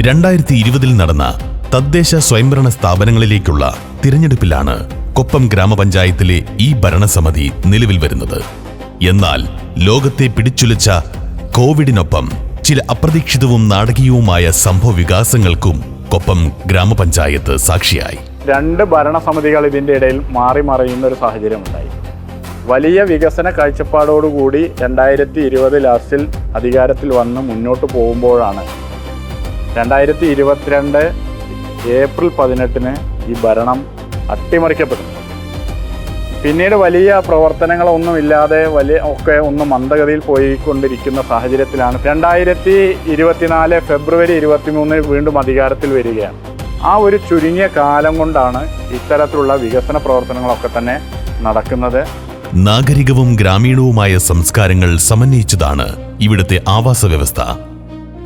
രണ്ടായിരത്തി ഇരുപതിൽ നടന്ന തദ്ദേശ സ്വയംഭരണ സ്ഥാപനങ്ങളിലേക്കുള്ള തിരഞ്ഞെടുപ്പിലാണ് കൊപ്പം ഗ്രാമപഞ്ചായത്തിലെ ഈ ഭരണസമിതി നിലവിൽ വരുന്നത്. എന്നാൽ ലോകത്തെ പിടിച്ചുലച്ച കോവിഡിനൊപ്പം ചില അപ്രതീക്ഷിതവും നാടകീയവുമായ സംഭവ വികാസങ്ങൾക്കും കൊപ്പം ഗ്രാമപഞ്ചായത്ത് സാക്ഷിയായി. രണ്ട് ഭരണസമിതികൾ ഇതിന്റെ ഇടയിൽ മാറി മറിയുന്ന ഒരു സാഹചര്യമുണ്ടായി. വലിയ വികസന കാഴ്ചപ്പാടോടുകൂടി രണ്ടായിരത്തി ഇരുപത് ലാസ്റ്റിൽ അധികാരത്തിൽ വന്ന് മുന്നോട്ട് പോകുമ്പോഴാണ് രണ്ടായിരത്തി ഇരുപത്തിരണ്ട് ഏപ്രിൽ പതിനെട്ടിന് ഈ ഭരണം അട്ടിമറിക്കപ്പെടുന്നു പിന്നീട് വലിയ പ്രവർത്തനങ്ങളൊന്നുമില്ലാതെ വലിയ ഒക്കെ ഒന്ന് മന്ദഗതിയിൽ പോയിക്കൊണ്ടിരിക്കുന്ന സാഹചര്യത്തിലാണ്. രണ്ടായിരത്തി ഇരുപത്തിനാല് ഫെബ്രുവരി ഇരുപത്തിമൂന്നിന് വീണ്ടും അധികാരത്തിൽ വരികയാണ്. ആ ഒരു ചുരുങ്ങിയ കാലം കൊണ്ടാണ് ഇത്തരത്തിലുള്ള വികസന പ്രവർത്തനങ്ങളൊക്കെ തന്നെ നടക്കുന്നത്. നാഗരികവും ഗ്രാമീണവുമായ സംസ്കാരങ്ങൾ സമന്വയിച്ചതാണ് ഇവിടുത്തെ ആവാസ വ്യവസ്ഥ.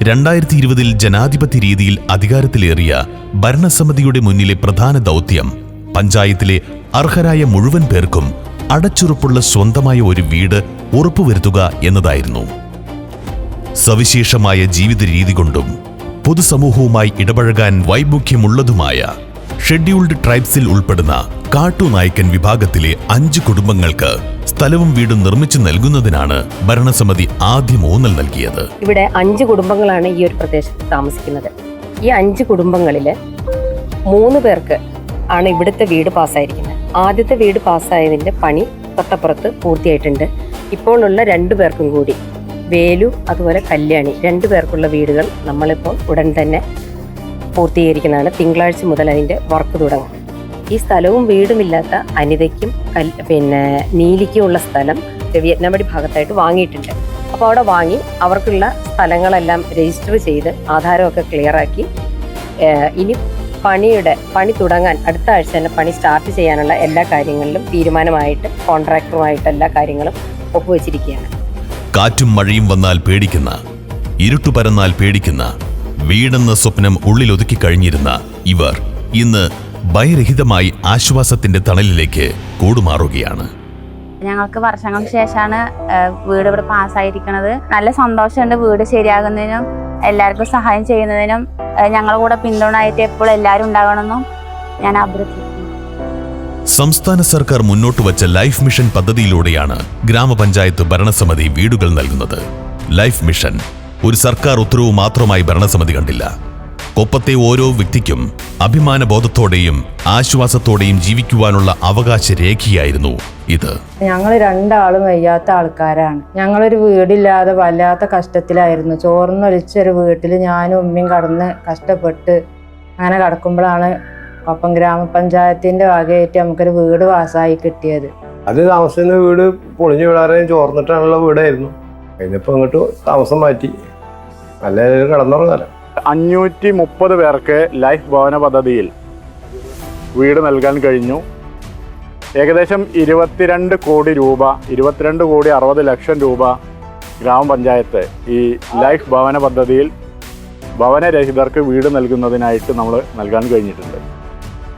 രണ്ടായിരത്തി ഇരുപതിൽ ജനാധിപത്യ രീതിയിൽ അധികാരത്തിലേറിയ ഭരണസമിതിയുടെ മുന്നിലെ പ്രധാന ദൗത്യം പഞ്ചായത്തിലെ അർഹരായ മുഴുവൻ പേർക്കും അടച്ചുറപ്പുള്ള സ്വന്തമായ ഒരു വീട് ഉറപ്പുവരുത്തുക എന്നതായിരുന്നു. സവിശേഷമായ ജീവിത രീതി കൊണ്ടും പൊതുസമൂഹവുമായി ഇടപഴകാൻ വൈമുഖ്യമുള്ളതുമായ ഷെഡ്യൂൾഡ് ട്രൈബ്സിൽ ഉൾപ്പെടുന്ന കാട്ടുനായ്ക്കൻ വിഭാഗത്തിലെ അഞ്ച് കുടുംബങ്ങൾക്ക് സ്ഥലവും വീടും നിർമ്മിച്ചു നൽകുന്നതിനാണ് ഭരണസമിതി ആദ്യം ഊന്നൽ നൽകിയത്. ഇവിടെ അഞ്ച് കുടുംബങ്ങളാണ് ഈ ഒരു പ്രദേശത്ത് താമസിക്കുന്നത്. ഈ അഞ്ച് കുടുംബങ്ങളിൽ മൂന്ന് പേർക്ക് ആണ് ഇവിടുത്തെ വീട് പാസ്സായിരിക്കുന്നത്. ആദ്യത്തെ വീട് പാസ്സായതിന്റെ പണി തൊട്ടപ്പുറത്ത് പൂർത്തിയായിട്ടുണ്ട്. ഇപ്പോഴുള്ള രണ്ടു പേർക്കും കൂടി വേലു അതുപോലെ കല്യാണി രണ്ടു പേർക്കുള്ള വീടുകൾ നമ്മളിപ്പോൾ ഉടൻ തന്നെ പൂർത്തീകരിക്കുന്നതാണ് തിങ്കളാഴ്ച മുതൽ അതിന്റെ വർക്ക് തുടങ്ങും. ഈ സ്ഥലവും വീടുമില്ലാത്ത അനിതയ്ക്കും പിന്നെ നീലിക്കുമുള്ള സ്ഥലം വിയറ്റ്നാമടി ഭാഗത്തായിട്ട് വാങ്ങിയിട്ടുണ്ട്. അപ്പോൾ അവിടെ വാങ്ങി അവർക്കുള്ള സ്ഥലങ്ങളെല്ലാം രജിസ്റ്റർ ചെയ്ത് ആധാരമൊക്കെ ക്ലിയറാക്കി ഇനി പണിയുടെ പണി തുടങ്ങാൻ അടുത്ത ആഴ്ച തന്നെ പണി സ്റ്റാർട്ട് ചെയ്യാനുള്ള എല്ലാ കാര്യങ്ങളിലും തീരുമാനമായിട്ട് കോൺട്രാക്ടറുമായിട്ട് എല്ലാ കാര്യങ്ങളും ഒപ്പുവെച്ചിരിക്കുകയാണ്. കാറ്റും മഴയും വന്നാൽ പേടിക്കുന്ന ഇരുട്ടു പരന്നാൽ പേടിക്കുന്ന വീടെന്ന സ്വപ്നം ഉള്ളിലൊതുക്കി കഴിഞ്ഞിരുന്ന ഇവർ ഇന്ന് ഭയരഹിതമായി ആശ്വാസത്തിന്റെ തണലിലേക്ക് കൂടുമാറുകയാണ്. ഞങ്ങൾക്ക് വർഷങ്ങൾക്ക് ശേഷമാണ് വീട് ഇവിടെ പാസ്സായിരിക്കുന്നത് നല്ല സന്തോഷമുണ്ട് വീട് ശരിയാകുന്നതിനും എല്ലാവർക്കും സഹായം ചെയ്യുന്നതിനും ഞങ്ങളുടെ കൂടെ പിന്തുണയായിട്ട് എപ്പോഴും എല്ലാവരും ഉണ്ടാകണമെന്നും ഞാൻ അഭ്യർത്ഥിക്കുന്നു. സംസ്ഥാന സർക്കാർ മുന്നോട്ട് വച്ച ലൈഫ് മിഷൻ പദ്ധതിയിലൂടെയാണ് ഗ്രാമപഞ്ചായത്ത് ഭരണസമിതി വീടുകൾ നൽകുന്നത്. ലൈഫ് മിഷൻ ഒരു സർക്കാർ ഉത്തരവ് മാത്രമായി ഭരണസമിതി കണ്ടില്ല. കൊപ്പത്തെ ഓരോ വ്യക്തിക്കും അഭിമാനബോധത്തോടെയും ആശ്വാസത്തോടെയും ജീവിക്കുവാനുള്ള അവകാശ രേഖയായിരുന്നു ഇത്. ഞങ്ങൾ രണ്ടാളും വയ്യാത്ത ആൾക്കാരാണ്. ഞങ്ങളൊരു വീടില്ലാതെ വല്ലാത്ത കഷ്ടത്തിലായിരുന്നു. ചോർന്നൊലിച്ചൊരു വീട്ടിൽ ഞാനും ഉമ്മയും കടന്ന് കഷ്ടപ്പെട്ട് അങ്ങനെ കടക്കുമ്പോഴാണ് ഒപ്പം ഗ്രാമപഞ്ചായത്തിന്റെ വകയായിട്ട് നമുക്കൊരു വീട് വാസായി കിട്ടിയത്. അത് താമസിക്കുന്ന വീട് പൊളിഞ്ഞു വിടാറേയും ചോർന്നിട്ടാണുള്ള വീടായിരുന്നു. അതിനിപ്പോൾ അങ്ങോട്ട് താമസം മാറ്റി. നല്ല കിടന്നുറങ്ങാലോ. അഞ്ഞൂറ്റി മുപ്പത് പേർക്ക് ലൈഫ് ഭവന പദ്ധതിയിൽ വീട് നൽകാൻ കഴിഞ്ഞു. ഏകദേശം ഇരുപത്തിരണ്ട് കോടി രൂപ ഇരുപത്തിരണ്ട് കോടി അറുപത് ലക്ഷം രൂപ ഗ്രാമപഞ്ചായത്ത് ഈ ലൈഫ് ഭവന പദ്ധതിയിൽ ഭവനരഹിതർക്ക് വീട് നൽകുന്നതിനായിട്ട് നമ്മൾ നൽകാൻ കഴിഞ്ഞിട്ടുണ്ട്.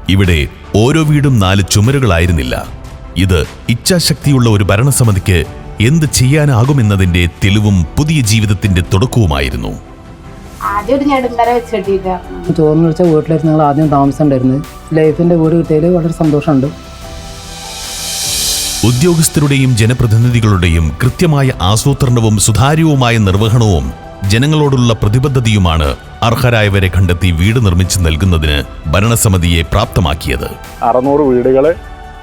ഇവിടെ ഓരോ വീടും നാല് ചുമരുകളായിരുന്നില്ല. ഇത് ഇച്ഛാശക്തിയുള്ള ഒരു ഭരണസമിതിക്ക് എന്ത് ചെയ്യാനാകുമെന്നതിന്റെ തെളിവും പുതിയ ജീവിതത്തിന്റെ തുടക്കവുമായിരുന്നു. ആദ്യം ഒരു ഞെടുങ്കര വെച്ചിട്ടില്ല. ചോറിന് വിളിച്ച വീട്ടിലായിരുന്നു ഞങ്ങൾ ആദ്യം താമസം ഉണ്ടായിരുന്നത് ലൈഫിന്റെ വീട് കിട്ടിയതിൽ വളരെ സന്തോഷമുണ്ട്. ഉദ്യോഗസ്ഥരുടെയും ജനപ്രതിനിധികളുടെയും കൃത്യമായ ആസൂത്രണവും സുതാര്യവുമായ നിർവഹണവും ജനങ്ങളോടുള്ള പ്രതിബദ്ധതയുമാണ് അർഹരായവരെ കണ്ടെത്തി വീട് നിർമ്മിച്ചു നൽകുന്നതിന് ഭരണസമിതിയെ പ്രാപ്തമാക്കിയത്. അറുന്നൂറ് വീടുകൾ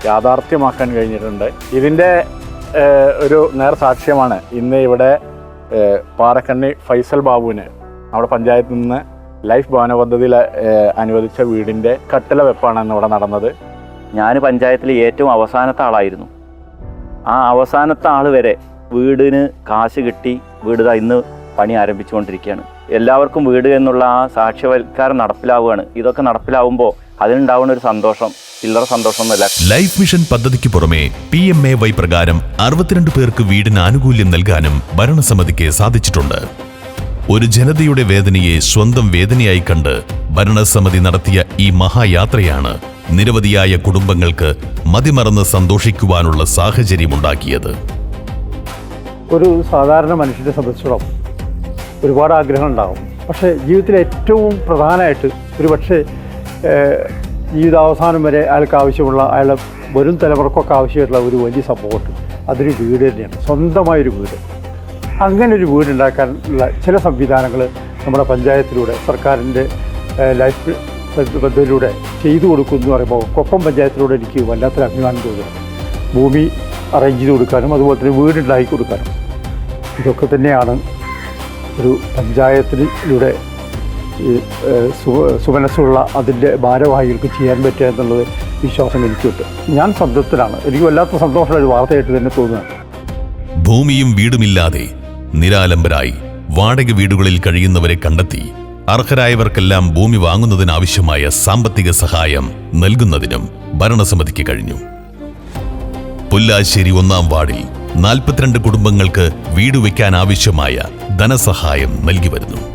യാഥാർത്ഥ്യമാക്കാൻ കഴിഞ്ഞിട്ടുണ്ട്. ഇതിന്റെ ഏഹ്, നേർ സാക്ഷ്യമാണ്. ഇന്ന് ഇവിടെ പാറക്കണ്ണി ഫൈസൽ ബാബുവിന് നമ്മുടെ പഞ്ചായത്തിൽ നിന്ന് ലൈഫ് ഭവന പദ്ധതിയിൽ അനുവദിച്ച വീടിന്റെ കട്ടില വെപ്പാണ് ഇന്ന് ഇവിടെ നടന്നത്. ഞാൻ പഞ്ചായത്തിൽ ഏറ്റവും അവസാനത്തെ ആളായിരുന്നു. ആ അവസാനത്തെ ആൾ വരെ വീടിന് കാശ് കിട്ടി വീട് ഇന്ന് പണി ആരംഭിച്ചുകൊണ്ടിരിക്കുകയാണ്. എല്ലാവർക്കും വീട് എന്നുള്ള ആ സാക്ഷ്യവൽക്കാരം നടപ്പിലാവുകയാണ്. ഇതൊക്കെ നടപ്പിലാവുമ്പോൾ അതിനുണ്ടാവുന്ന ഒരു സന്തോഷം ചില്ലറ സന്തോഷമൊന്നുമല്ല ലൈഫ് മിഷൻ പദ്ധതിക്ക് പുറമെ പി എം എ വൈ പ്രകാരം അറുപത്തിരണ്ട് പേർക്ക് വീടിന് ആനുകൂല്യം നൽകാനും ഭരണസമിതിക്ക് സാധിച്ചിട്ടുണ്ട്. ഒരു ജനതയുടെ വേദനയെ സ്വന്തം വേദനയായി കണ്ട് ഭരണസമിതി നടത്തിയ ഈ മഹായാത്രയാണ് നിരവധിയായ കുടുംബങ്ങൾക്ക് മതിമറന്ന് സന്തോഷിക്കുവാനുള്ള സാഹചര്യമുണ്ടാക്കിയത്. ഒരു സാധാരണ മനുഷ്യനെ സംബന്ധിച്ചിടത്തോളം ഒരുപാട് ആഗ്രഹം ഉണ്ടാകും പക്ഷേ ജീവിതത്തിൽ ഏറ്റവും പ്രധാനമായിട്ട് ഒരു പക്ഷേ ജീവിതാവസാനം വരെ അയാൾക്ക് ആവശ്യമുള്ള അയാളെ വരും തലമുറക്കൊക്കെ ആവശ്യമായിട്ടുള്ള ഒരു വലിയ സപ്പോർട്ട് അതൊരു വീട് തന്നെയാണ്. സ്വന്തമായൊരു വീട്. അങ്ങനെ ഒരു വീട് ഉണ്ടാക്കാനുള്ള ചില സംവിധാനങ്ങൾ നമ്മുടെ പഞ്ചായത്തിലൂടെ സർക്കാരിന്റെ ലൈഫ് പദ്ധ- പദ്ധതിയിലൂടെ ചെയ്തു കൊടുക്കും എന്ന് പറയുമ്പോൾ കൊപ്പം പഞ്ചായത്തിലൂടെ എനിക്ക് വല്ലാത്തൊരു അഭിമാനം തോന്നുന്നു. ഭൂമി അറേഞ്ച് ചെയ്ത് കൊടുക്കാനും അതുപോലെ തന്നെ വീടുണ്ടാക്കി കൊടുക്കാനും. ഇതൊക്കെ തന്നെയാണ് ഒരു പഞ്ചായത്തിലൂടെ ഈ സുമനസ്സുള്ള അതിന്റെ ഭാരവാഹികൾക്ക് ചെയ്യാൻ പറ്റുക എന്നുള്ളത് വിശ്വാസം എനിക്കുണ്ട് ഞാൻ സംതൃപ്തനാണ് എനിക്ക് വല്ലാത്ത സന്തോഷമുള്ള ഒരു വാർത്തയായിട്ട് തന്നെ തോന്നുന്നു ഭൂമിയും വീടുമില്ലാതെ നിരാലംബരായി വാടക വീടുകളിൽ കഴിയുന്നവരെ കണ്ടെത്തി അർഹരായവർക്കെല്ലാം ഭൂമി വാങ്ങുന്നതിനാവശ്യമായ സാമ്പത്തിക സഹായം നൽകുന്നതിനും ഭരണസമിതിക്ക് കഴിഞ്ഞു. പുല്ലാശ്ശേരി ഒന്നാം വാർഡിൽ നാൽപ്പത്തിരണ്ട് കുടുംബങ്ങൾക്ക് വീട് വയ്ക്കാൻ ആവശ്യമായ ധനസഹായം നൽകി വരുന്നു.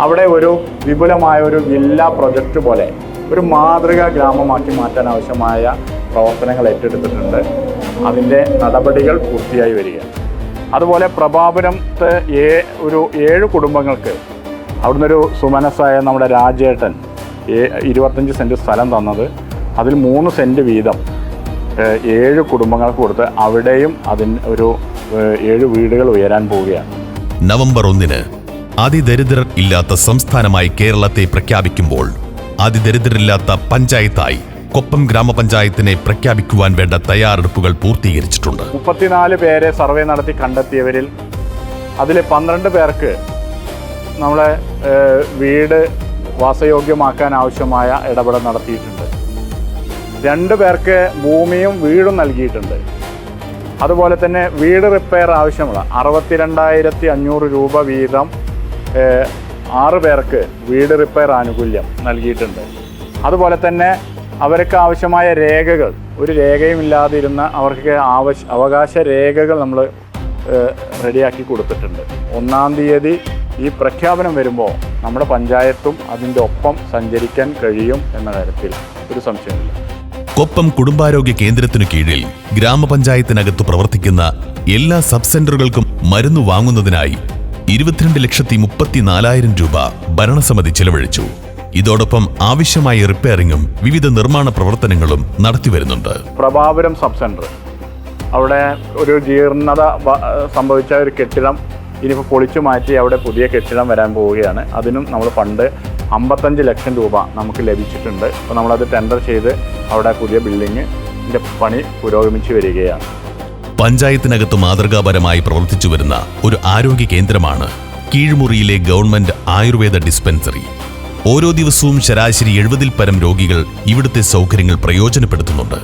അവിടെ ഒരു വിപുലമായ ഒരു വില്ല പ്രൊജക്റ്റ് പോലെ ഒരു മാതൃകാ ഗ്രാമമാക്കി മാറ്റാൻ ആവശ്യമായ പ്രവർത്തനങ്ങൾ ഏറ്റെടുത്തിട്ടുണ്ട്. അതിന്റെ നടപടികൾ പൂർത്തിയായി വരികയാണ് അതുപോലെ പ്രഭാപുരത്തെ ഏ ഒരു ഏഴ് കുടുംബങ്ങൾക്ക് അവിടുന്ന് ഒരു സുമനസ്സായ നമ്മുടെ രാജേട്ടൻ ഏ- ഇരുപത്തഞ്ച് സെന്റ് സ്ഥലം തന്നത്. അതിൽ മൂന്ന് സെന്റ് വീതം ഏഴ് കുടുംബങ്ങൾക്ക് കൊടുത്ത് അവിടെയും അതിന് ഒരു ഏഴ് വീടുകൾ ഉയരാൻ പോവുകയാണ്. നവംബർ ഒന്നിന് അതിദരിദ്രർ ഇല്ലാത്ത സംസ്ഥാനമായി കേരളത്തെ പ്രഖ്യാപിക്കുമ്പോൾ അതിദരിദ്രരില്ലാത്ത പഞ്ചായത്തായി കൊപ്പം ഗ്രാമപഞ്ചായത്തിനെ പ്രഖ്യാപിക്കുവാൻ വേണ്ട തയ്യാറെടുപ്പുകൾ പൂർത്തീകരിച്ചിട്ടുണ്ട്. മുപ്പത്തിനാല് പേരെ സർവേ നടത്തി കണ്ടെത്തിയവരിൽ അതിലെ പന്ത്രണ്ട് പേർക്ക് നമ്മളെ വീട് വാസയോഗ്യമാക്കാൻ ആവശ്യമായ ഇടപെടൽ നടത്തിയിട്ടുണ്ട്. രണ്ട് പേർക്ക് ഭൂമിയും വീടും നൽകിയിട്ടുണ്ട്. അതുപോലെ തന്നെ വീട് റിപ്പയർ ആവശ്യമുള്ള അറുപത്തിരണ്ടായിരത്തി അഞ്ഞൂറ് രൂപ വീതം ആറ് പേർക്ക് വീട് റിപ്പയർ ആനുകൂല്യം നൽകിയിട്ടുണ്ട്. അതുപോലെ തന്നെ അവർക്ക് ആവശ്യമായ രേഖകൾ ഒരു രേഖയും ഇല്ലാതിരുന്ന അവർക്ക് ആവശ്യ അവകാശ രേഖകൾ നമ്മൾ റെഡിയാക്കി കൊടുത്തിട്ടുണ്ട്. ഒന്നാം തീയതി ഈ പ്രഖ്യാപനം വരുമ്പോൾ നമ്മുടെ പഞ്ചായത്തും അതിന്റെ ഒപ്പം സഞ്ചരിക്കാൻ കഴിയും എന്ന കാര്യത്തിൽ ഒരു സംശയമില്ല. കൊപ്പം കുടുംബാരോഗ്യ കേന്ദ്രത്തിനു കീഴിൽ ഗ്രാമപഞ്ചായത്തിനകത്ത് പ്രവർത്തിക്കുന്ന എല്ലാ സബ് സെന്ററുകൾക്കും മരുന്ന് വാങ്ങുന്നതിനായി ഇരുപത്തിരണ്ട് ലക്ഷത്തി മുപ്പത്തിനാലായിരം രൂപ ഭരണസമിതി ചെലവഴിച്ചു. ഇതോടൊപ്പം ആവശ്യമായ റിപ്പയറിങ്ങും വിവിധ നിർമ്മാണ പ്രവർത്തനങ്ങളും നടത്തിവരുന്നുണ്ട് പ്രഭാപുരം സബ് സെന്റർ. അവിടെ ഒരു ജീർണത സംഭവിച്ച ഒരു കെട്ടിടം ഇനിയിപ്പോൾ പൊളിച്ചു മാറ്റി അവിടെ പുതിയ കെട്ടിടം വരാൻ പോവുകയാണ്. അതിനും നമ്മൾ ഫണ്ട് അമ്പത്തഞ്ച് ലക്ഷം രൂപ നമുക്ക് ലഭിച്ചിട്ടുണ്ട്. അപ്പോൾ നമ്മളത് ടെൻഡർ ചെയ്ത് അവിടെ പുതിയ ബിൽഡിങ്ങിന്റെ പണി പുരോഗമിച്ചു വരികയാണ്. പഞ്ചായത്തിനകത്ത് മാതൃകാപരമായി പ്രവർത്തിച്ചു വരുന്ന ഒരു ആരോഗ്യ കേന്ദ്രമാണ് കീഴ്മുറിയിലെ ഗവൺമെന്റ് ആയുർവേദ ഡിസ്പെൻസറി. ഓരോ ദിവസവും ശരാശരി എഴുപതിൽ പരം രോഗികൾ ഇവിടുത്തെ സൗകര്യങ്ങൾ പ്രയോജനപ്പെടുത്തുന്നുണ്ട്.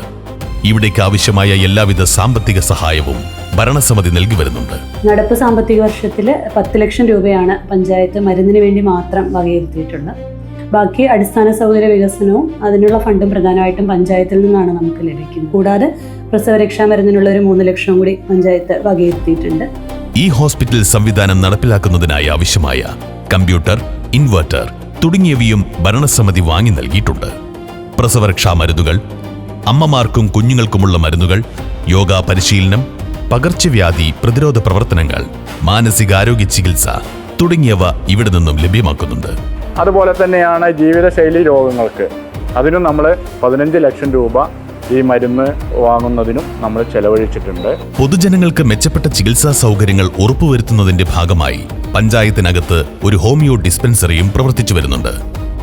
ഇവിടേക്ക് ആവശ്യമായ എല്ലാവിധ സാമ്പത്തിക സഹായവും ഭരണസമിതി നൽകി വരുന്നുണ്ട്. നടപ്പ് സാമ്പത്തിക വർഷത്തിൽ പത്ത് ലക്ഷം രൂപയാണ് പഞ്ചായത്ത് മരുന്നിന് വേണ്ടി മാത്രം വകയിരുത്തിയിട്ടുള്ളത്. ബാക്കി അടിസ്ഥാന സൗകര്യ വികസനവും അതിനുള്ള ഫണ്ടും പ്രധാനമായിട്ടും പഞ്ചായത്തിൽ നിന്നാണ് നമുക്ക് ലഭിക്കുന്നത്. കൂടാതെ പ്രസവരക്ഷാ മരുന്നിനുള്ള ഒരു മൂന്ന് ലക്ഷം കൂടി പഞ്ചായത്ത് വകയിരുത്തിയിട്ടുണ്ട്. ഈ ഹോസ്പിറ്റൽ സംവിധാനം നടപ്പിലാക്കുന്നതിനായി ആവശ്യമായ കമ്പ്യൂട്ടർ ഇൻവെർട്ടർ തുടങ്ങിയവയും ഭരണസമിതി വാങ്ങി നൽകിയിട്ടുണ്ട്. പ്രസവരക്ഷാ മരുന്നുകൾ അമ്മമാർക്കും കുഞ്ഞുങ്ങൾക്കുമുള്ള മരുന്നുകൾ യോഗ പരിശീലനം പകർച്ചവ്യാധി പ്രതിരോധ പ്രവർത്തനങ്ങൾ മാനസികാരോഗ്യ ചികിത്സ തുടങ്ങിയവ ഇവിടെ നിന്നും ലഭ്യമാക്കുന്നുണ്ട്. അതുപോലെ തന്നെയാണ് ജീവിതശൈലി രോഗങ്ങൾക്ക്. അതിനും നമ്മൾ പതിനഞ്ച് ലക്ഷം രൂപ ഈ മരുന്ന് വാങ്ങുന്നതിനും നമ്മൾ ചെലവഴിച്ചിട്ടുണ്ട്. പൊതുജനങ്ങൾക്ക് മെച്ചപ്പെട്ട ചികിത്സാ സൗകര്യങ്ങൾ ഉറപ്പുവരുത്തുന്നതിന്റെ ഭാഗമായി പഞ്ചായത്തിനകത്ത് ഒരു ഹോമിയോ ഡിസ്പെൻസറിയും പ്രവർത്തിച്ചു വരുന്നുണ്ട്.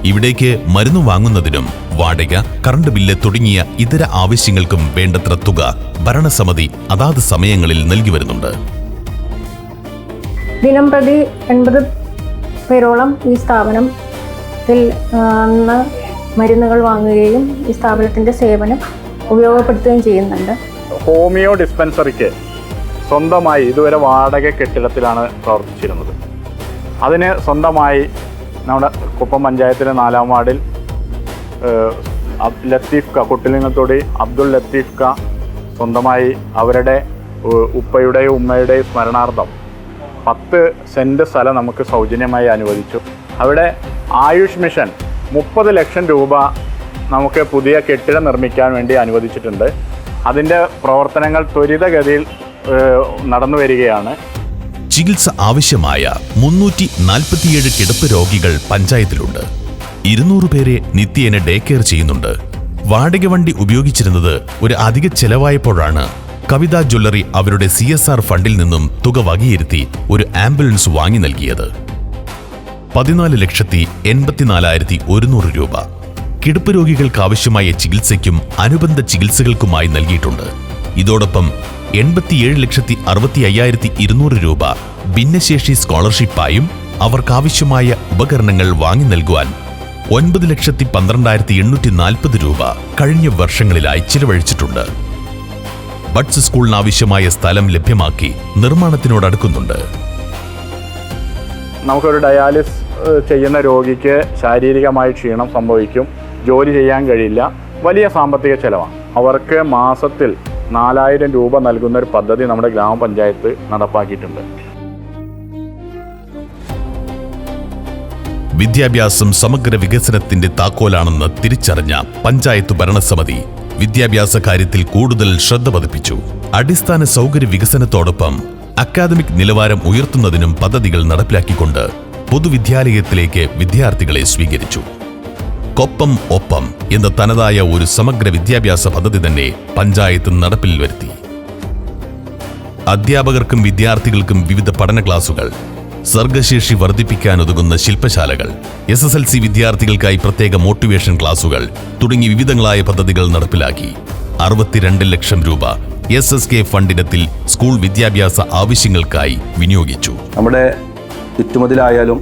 ഇവിടേക്ക് മരുന്ന് വാങ്ങുന്നതിനും വാടക കറണ്ട് ബില്ല് തുടങ്ങിയ ഇതര ആവശ്യങ്ങൾക്കും വേണ്ടത്ര തുക ഭരണസമിതി അതാത് സമയങ്ങളിൽ നൽകി വരുന്നുണ്ട്. ദിനം പ്രതി എൺപത് പേരോളം ഈ സ്ഥാപനത്തിൽ മരുന്നുകൾ വാങ്ങുകയും ഈ സ്ഥാപനത്തിന്റെ സേവനം ഉപയോഗപ്പെടുത്തുകയും ചെയ്യുന്നുണ്ട്. ഹോമിയോ ഡിസ്പെൻസറിക്ക് സ്വന്തമായി ഇതുവരെ വാടക കെട്ടിടത്തിലാണ് പ്രവർത്തിച്ചിരുന്നത്. അതിന് സ്വന്തമായി നമ്മുടെ കുപ്പം പഞ്ചായത്തിലെ നാലാം വാർഡിൽ ലത്തീഫ് ക കുട്ടിലിംഗത്തോടി അബ്ദുൾ ലത്തീഫ് ക സ്വന്തമായി അവരുടെ ഉപ്പയുടെയും ഉമ്മയുടെയും സ്മരണാർത്ഥം പത്ത് സെന്റ് സ്ഥലം നമുക്ക് സൗജന്യമായി അനുവദിച്ചു. അവിടെ ആയുഷ് മിഷൻ മുപ്പത് ലക്ഷം രൂപ നമുക്ക് പുതിയ കെട്ടിടം നിർമ്മിക്കാൻ വേണ്ടി അനുവദിച്ചിട്ടുണ്ട്. അതിന്റെ പ്രവർത്തനങ്ങൾ ത്വരിതഗതിയിൽ നടന്നു വരികയാണ്. ചികിത്സ ആവശ്യമായ മുന്നൂറ്റി നാൽപ്പത്തിയേഴ് കിടപ്പ് രോഗികൾ പഞ്ചായത്തിലുണ്ട്. ഇരുന്നൂറ് പേരെ നിത്യേന ഡേ കെയർ ചെയ്യുന്നുണ്ട്. വാടക വണ്ടി ഉപയോഗിച്ചിരുന്നത് ഒരു അധിക ചെലവായപ്പോഴാണ് കവിത ജ്വല്ലറി അവരുടെ സി എസ് ആർ ഫണ്ടിൽ നിന്നും തുക വകയിരുത്തി ഒരു ആംബുലൻസ് വാങ്ങി നൽകിയത്. പതിനാല് ലക്ഷത്തി എൺപത്തിനാലായിരത്തി ഒരുന്നൂറ് രൂപ. കിടപ്പ് രോഗികൾക്ക് ആവശ്യമായ ചികിത്സയ്ക്കും അനുബന്ധ ചികിത്സകൾക്കുമായി നൽകിയിട്ടുണ്ട്. ഇതോടൊപ്പം എൺപത്തിയേഴ് ലക്ഷത്തി അറുപത്തി അയ്യായിരത്തി ഇരുന്നൂറ് രൂപ ഭിന്നശേഷി സ്കോളർഷിപ്പായും അവർക്കാവശ്യമായ ഉപകരണങ്ങൾ വാങ്ങി നൽകുവാൻ ഒൻപത് ലക്ഷത്തി പന്ത്രണ്ടായിരത്തി എണ്ണൂറ്റി നാൽപ്പത് രൂപ കഴിഞ്ഞ വർഷങ്ങളിലായി ചിലവഴിച്ചിട്ടുണ്ട്. ബഡ്സ് സ്കൂളിനാവശ്യമായ സ്ഥലം ലഭ്യമാക്കി നിർമ്മാണത്തിനോടടുക്കുന്നുണ്ട് നമുക്കൊരു ഡയാലിസ് ചെയ്യുന്ന രോഗിക്ക് ശാരീരികമായി ക്ഷീണം സംഭവിക്കും. ജോലി ചെയ്യാൻ കഴിയില്ല. വലിയ സാമ്പത്തിക ചെലവാണ്. അവർക്ക് മാസത്തിൽ നാലായിരം രൂപ നൽകുന്ന ഒരു പദ്ധതി നമ്മുടെ ഗ്രാമപഞ്ചായത്ത് നടപ്പാക്കിയിട്ടുണ്ട്. വിദ്യാഭ്യാസം സമഗ്ര വികസനത്തിന്റെ താക്കോലാണെന്ന് തിരിച്ചറിഞ്ഞ പഞ്ചായത്ത് ഭരണസമിതി വിദ്യാഭ്യാസ കാര്യത്തിൽ കൂടുതൽ ശ്രദ്ധ പതിപ്പിച്ചു. അടിസ്ഥാന സൗകര്യ വികസനത്തോടൊപ്പം അക്കാദമിക് നിലവാരം ഉയർത്തുന്നതിനും പദ്ധതികൾ നടപ്പിലാക്കിക്കൊണ്ട് പൊതുവിദ്യാലയത്തിലേക്ക് വിദ്യാർത്ഥികളെ സ്വീകരിച്ചു. കൊപ്പം ഒപ്പം എന്ന തനതായ ഒരു സമഗ്ര വിദ്യാഭ്യാസ പദ്ധതി തന്നെ പഞ്ചായത്ത് നടപ്പിൽ വരുത്തി. അധ്യാപകർക്കും വിദ്യാർത്ഥികൾക്കും വിവിധ പഠന ക്ലാസുകൾ സർഗശേഷി വർദ്ധിപ്പിക്കാനുതകുന്ന ശില്പശാലകൾ എസ് എസ് എൽ സി വിദ്യാർത്ഥികൾക്കായി പ്രത്യേക മോട്ടിവേഷൻ ക്ലാസുകൾ തുടങ്ങി വിവിധങ്ങളായ പദ്ധതികൾ നടപ്പിലാക്കി. അറുപത്തിരണ്ട് ലക്ഷം രൂപ എസ് എസ് കെ ഫണ്ടിനത്തിൽ സ്കൂൾ വിദ്യാഭ്യാസ ആവശ്യങ്ങൾക്കായി വിനിയോഗിച്ചു. നമ്മുടെ ചുറ്റുമതിലായാലും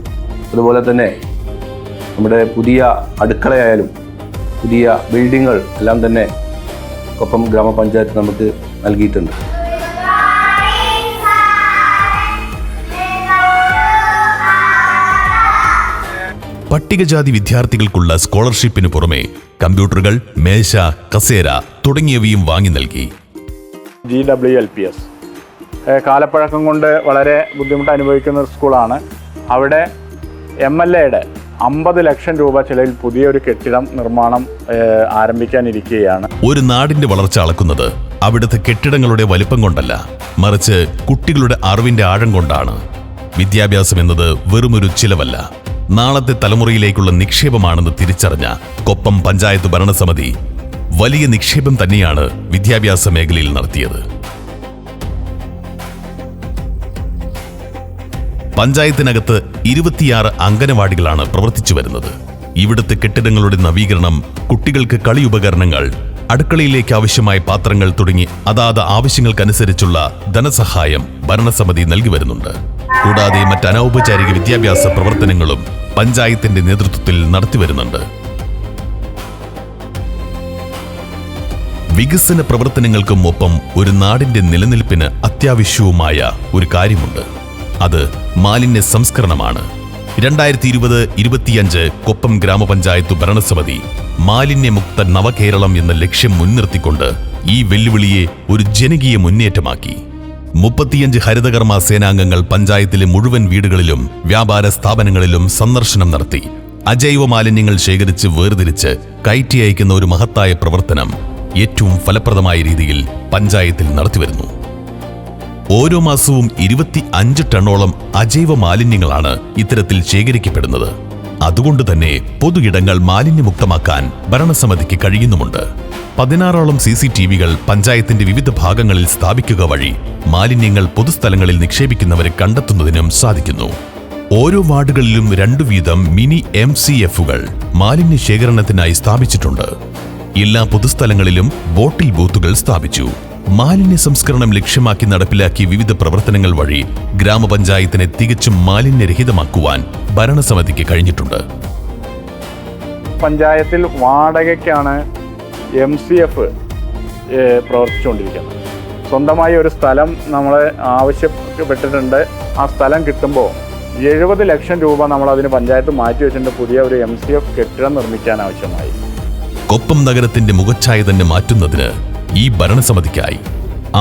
അതുപോലെ തന്നെ നമ്മുടെ പുതിയ അടുക്കളയായാലും പുതിയ ബിൽഡിങ്ങുകൾ എല്ലാം തന്നെ കൊപ്പം ഗ്രാമപഞ്ചായത്ത് നമുക്ക് നൽകിയിട്ടുണ്ട്. പട്ടികജാതി വിദ്യാർത്ഥികൾക്കുള്ള സ്കോളർഷിപ്പിന് പുറമെ കമ്പ്യൂട്ടറുകൾ മേശ കസേര തുടങ്ങിയവയും വാങ്ങി നൽകി. G W L P S. കാലപ്പഴക്കം കൊണ്ട് വളരെ ബുദ്ധിമുട്ട് അനുഭവിക്കുന്ന ഒരു സ്കൂളാണ്. അവിടെ എം എൽ എയുടെ അമ്പത് ലക്ഷം രൂപ ചെലവിൽ പുതിയൊരു കെട്ടിടം നിർമ്മാണം ആരംഭിക്കാനിരിക്കുകയാണ്. ഒരു നാടിന്റെ വളർച്ച അളക്കുന്നത് അവിടുത്തെ കെട്ടിടങ്ങളുടെ വലിപ്പം കൊണ്ടല്ല മറിച്ച് കുട്ടികളുടെ അറിവിന്റെ ആഴം കൊണ്ടാണ്. വിദ്യാഭ്യാസം എന്നത് വെറുമൊരു ചിലവല്ല നാളത്തെ തലമുറയിലേക്കുള്ള നിക്ഷേപമാണെന്ന് തിരിച്ചറിഞ്ഞ കൊപ്പം പഞ്ചായത്ത് ഭരണസമിതി വലിയ നിക്ഷേപം തന്നെയാണ് വിദ്യാഭ്യാസ മേഖലയിൽ നടത്തിയത്. പഞ്ചായത്തിനകത്ത് ഇരുപത്തിയാറ് അംഗനവാടികളാണ് പ്രവർത്തിച്ചു വരുന്നത്. ഇവിടുത്തെ കെട്ടിടങ്ങളുടെ നവീകരണം കുട്ടികൾക്ക് കളി ഉപകരണങ്ങൾ അടുക്കളയിലേക്ക് ആവശ്യമായ പാത്രങ്ങൾ തുടങ്ങി അതാത് ആവശ്യങ്ങൾക്കനുസരിച്ചുള്ള ധനസഹായം ഭരണസമിതി നൽകി വരുന്നുണ്ട്. കൂടാതെ മറ്റ് അനൗപചാരിക വിദ്യാഭ്യാസ പ്രവർത്തനങ്ങളും പഞ്ചായത്തിന്റെ നേതൃത്വത്തിൽ നടത്തിവരുന്നുണ്ട് വികസന പ്രവർത്തനങ്ങൾക്കും ഒപ്പം ഒരു നാടിന്റെ നിലനിൽപ്പിന് അത്യാവശ്യവുമായ ഒരു കാര്യമുണ്ട്. അത് മാലിന്യ സംസ്കരണമാണ്. രണ്ടായിരത്തി ഇരുപത് ഇരുപത്തിയഞ്ച് കൊപ്പം ഗ്രാമപഞ്ചായത്ത് ഭരണസമിതി മാലിന്യമുക്ത നവകേരളം എന്ന ലക്ഷ്യം മുൻനിർത്തിക്കൊണ്ട് ഈ വെല്ലുവിളിയെ ഒരു ജനകീയ മുന്നേറ്റമാക്കി. മുപ്പത്തിയഞ്ച് ഹരിതകർമ്മ സേനാംഗങ്ങൾ പഞ്ചായത്തിലെ മുഴുവൻ വീടുകളിലും വ്യാപാര സ്ഥാപനങ്ങളിലും സന്ദർശനം നടത്തി. അജൈവ മാലിന്യങ്ങൾ ശേഖരിച്ച് വേർതിരിച്ച് കയറ്റി അയക്കുന്ന ഒരു മഹത്തായ പ്രവർത്തനം ഏറ്റവും ഫലപ്രദമായ രീതിയിൽ പഞ്ചായത്തിൽ നടത്തിവരുന്നു. ഓരോ മാസവും ഇരുപത്തി അഞ്ച് ടണ്ണോളം അജൈവ മാലിന്യങ്ങളാണ് ഇത്തരത്തിൽ ശേഖരിക്കപ്പെടുന്നത്. അതുകൊണ്ട് തന്നെ പൊതു ഇടങ്ങൾ മാലിന്യമുക്തമാക്കാൻ ഭരണസമിതിക്ക് കഴിയുന്നുമുണ്ട്. പതിനാറോളം സി സി ടി വികൾ പഞ്ചായത്തിന്റെ വിവിധ ഭാഗങ്ങളിൽ സ്ഥാപിക്കുക വഴി മാലിന്യങ്ങൾ പൊതുസ്ഥലങ്ങളിൽ നിക്ഷേപിക്കുന്നവരെ കണ്ടെത്തുന്നതിനും സാധിക്കുന്നു. ഓരോ വാർഡുകളിലും രണ്ടു വീതം മിനി എം സി എഫുകൾ മാലിന്യ ശേഖരണത്തിനായി സ്ഥാപിച്ചിട്ടുണ്ട്. എല്ലാ പൊതുസ്ഥലങ്ങളിലും ബോട്ടിൽ ബൂത്തുകൾ സ്ഥാപിച്ചു. മാലിന്യ സംസ്കരണം ലക്ഷ്യമാക്കി നടപ്പിലാക്കിയ വിവിധ പ്രവർത്തനങ്ങൾ വഴി ഗ്രാമപഞ്ചായത്തിനെ തികച്ചും മാലിന്യരഹിതമാക്കുവാൻ ഭരണസമിതിക്ക് കഴിഞ്ഞിട്ടുണ്ട്. പഞ്ചായത്തിൽ വാടകയ്ക്കാണ് എം സി എഫ് പ്രവർത്തിച്ചുകൊണ്ടിരിക്കുന്നത്. സ്വന്തമായി ഒരു സ്ഥലം നമ്മൾ ആവശ്യപ്പെട്ടിട്ടുണ്ട്. ആ സ്ഥലം കിട്ടുമ്പോൾ എഴുപത് ലക്ഷം രൂപ നമ്മൾ അതിന് പഞ്ചായത്ത് മാറ്റി വെച്ചിട്ടുണ്ട്. പുതിയ ഒരു എം സി എഫ് കെട്ടിടം നിർമ്മിക്കാൻ ആവശ്യമായി. കൊപ്പം നഗരത്തിന്റെ മുഖച്ഛായ തന്നെ മാറ്റുന്നതിന് ഈ ഭരണസമിതിക്കായി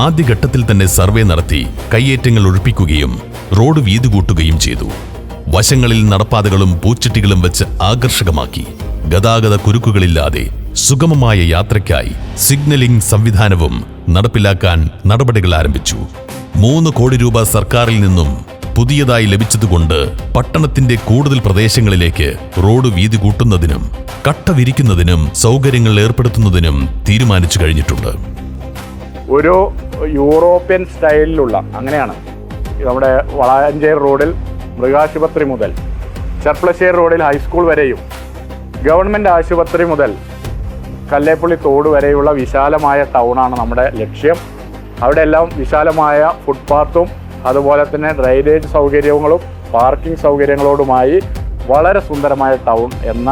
ആദ്യഘട്ടത്തിൽ തന്നെ സർവേ നടത്തി കയ്യേറ്റങ്ങൾ ഒഴിപ്പിക്കുകയും റോഡ് വീതി കൂട്ടുകയും ചെയ്തു. വശങ്ങളിൽ നടപ്പാതകളും പൂച്ചട്ടികളും വെച്ച് ആകർഷകമാക്കി. ഗതാഗത കുരുക്കുകളില്ലാതെ സുഗമമായ യാത്രയ്ക്കായി സിഗ്നലിംഗ് സംവിധാനവും നടപ്പിലാക്കാൻ നടപടികൾ ആരംഭിച്ചു. മൂന്ന് കോടി രൂപ സർക്കാരിൽ നിന്നും പുതിയതായി ലഭിച്ചതുകൊണ്ട് പട്ടണത്തിന്റെ കൂടുതൽ പ്രദേശങ്ങളിലേക്ക് റോഡ് വീതി കൂട്ടുന്നതിനും കട്ട വിരിക്കുന്നതിനും സൗകര്യങ്ങൾ ഏർപ്പെടുത്തുന്നതിനും തീരുമാനിച്ചു കഴിഞ്ഞിട്ടുണ്ട്. ഒരു യൂറോപ്യൻ സ്റ്റൈലിലുള്ള അങ്ങനെയാണ്. നമ്മുടെ വളാഞ്ചേരി റോഡിൽ മൃഗാശുപത്രി മുതൽ ചെർപ്പളശ്ശേരി റോഡിൽ ഹൈസ്കൂൾ വരെയും ഗവൺമെന്റ് ആശുപത്രി മുതൽ കല്ലേപ്പള്ളി തോട് വരെയുള്ള വിശാലമായ ടൗണാണ് നമ്മുടെ ലക്ഷ്യം. അവിടെ എല്ലാം വിശാലമായ ഫുട്പാത്തും അതുപോലെ തന്നെ ഡ്രൈനേജ് സൗകര്യങ്ങളും പാർക്കിംഗ് സൗകര്യങ്ങളോടുമായി വളരെ സുന്ദരമായ ടൗൺ എന്ന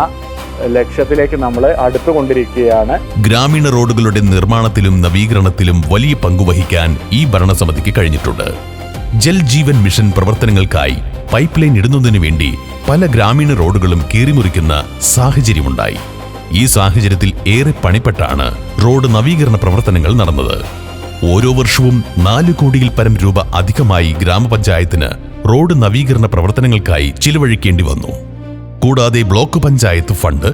ലക്ഷ്യത്തിലേക്ക് നമ്മൾ അടുത്തുകൊണ്ടിരിക്കുകയാണ്. ഗ്രാമീണ റോഡുകളുടെ നിർമ്മാണത്തിലും നവീകരണത്തിലും വലിയ പങ്കുവഹിക്കാൻ ഈ ഭരണസമിതിക്ക് കഴിഞ്ഞിട്ടുണ്ട്. ജൽ ജീവൻ മിഷൻ പ്രവർത്തനങ്ങൾക്കായി പൈപ്പ് ലൈൻ ഇടുന്നതിനു വേണ്ടി പല ഗ്രാമീണ റോഡുകളും കീറിമുറിക്കുന്ന സാഹചര്യമുണ്ടായി. ഈ സാഹചര്യത്തിൽ ഏറെ പണിപ്പെട്ടാണ് റോഡ് നവീകരണ പ്രവർത്തനങ്ങൾ നടന്നത്. ഓരോ വർഷവും നാല് കോടിയിൽ പരം രൂപ അധികമായി ഗ്രാമപഞ്ചായത്തിന് റോഡ് നവീകരണ പ്രവർത്തനങ്ങൾക്കായി ചിലവഴിക്കേണ്ടി വന്നു. കൂടാതെ block panchayat fund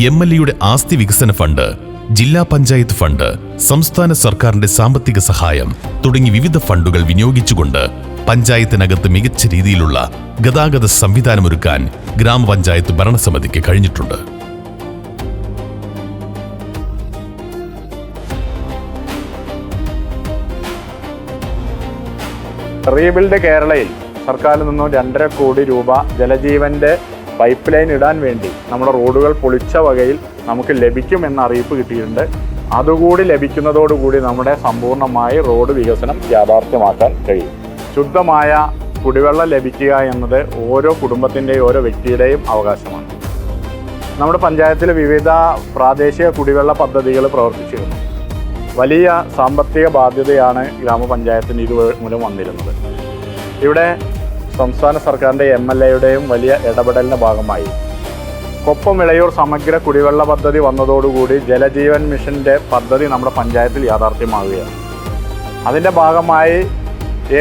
M L എയുടെ ആസ്തി വികസന ഫണ്ട് ജില്ലാ പഞ്ചായത്ത് ഫണ്ട് സംസ്ഥാന സർക്കാരിന്റെ സാമ്പത്തിക സഹായം തുടങ്ങി വിവിധ ഫണ്ടുകൾ വിനിയോഗിച്ചുകൊണ്ട് പഞ്ചായത്തിനകത്ത് മികച്ച രീതിയിലുള്ള ഗതാഗത സംവിധാനമൊരുക്കാൻ ഗ്രാമപഞ്ചായത്ത് ഭരണസമിതിക്ക് കഴിഞ്ഞിട്ടുണ്ട്. റീബിൽഡ് കേരളയിൽ സർക്കാരിൽ നിന്നും രണ്ടര കോടി രൂപ ജലജീവന്റെ പൈപ്പ് ലൈൻ ഇടാൻ വേണ്ടി നമ്മുടെ റോഡുകൾ പൊളിച്ച വകയിൽ നമുക്ക് ലഭിക്കുമെന്ന അറിയിപ്പ് കിട്ടിയിട്ടുണ്ട്. അതുകൂടി ലഭിക്കുന്നതോടുകൂടി നമ്മുടെ സമ്പൂർണമായി റോഡ് വികസനം യാഥാർത്ഥ്യമാക്കാൻ കഴിയും. ശുദ്ധമായ കുടിവെള്ളം ലഭിക്കുക എന്നത് ഓരോ കുടുംബത്തിന്റെയും ഓരോ വ്യക്തിയുടെയും അവകാശമാണ്. നമ്മുടെ പഞ്ചായത്തിൽ വിവിധ പ്രാദേശിക കുടിവെള്ള പദ്ധതികൾ പ്രവർത്തിച്ചിരുന്നു. വലിയ സാമ്പത്തിക ബാധ്യതയാണ് ഗ്രാമപഞ്ചായത്തിന് ഇത് മൂലം വന്നിരുന്നത്. ഇവിടെ സംസ്ഥാന സർക്കാരിന്റെ എം എൽ എയുടെയും വലിയ ഇടപെടലിന്റെ ഭാഗമായി. കൊപ്പം ഇളയൂർ സമഗ്ര കുടിവെള്ള പദ്ധതി വന്നതോടുകൂടി ജലജീവൻ മിഷന്റെ പദ്ധതി നമ്മുടെ പഞ്ചായത്തിൽ യാഥാർത്ഥ്യമാവുകയാണ്. അതിന്റെ ഭാഗമായി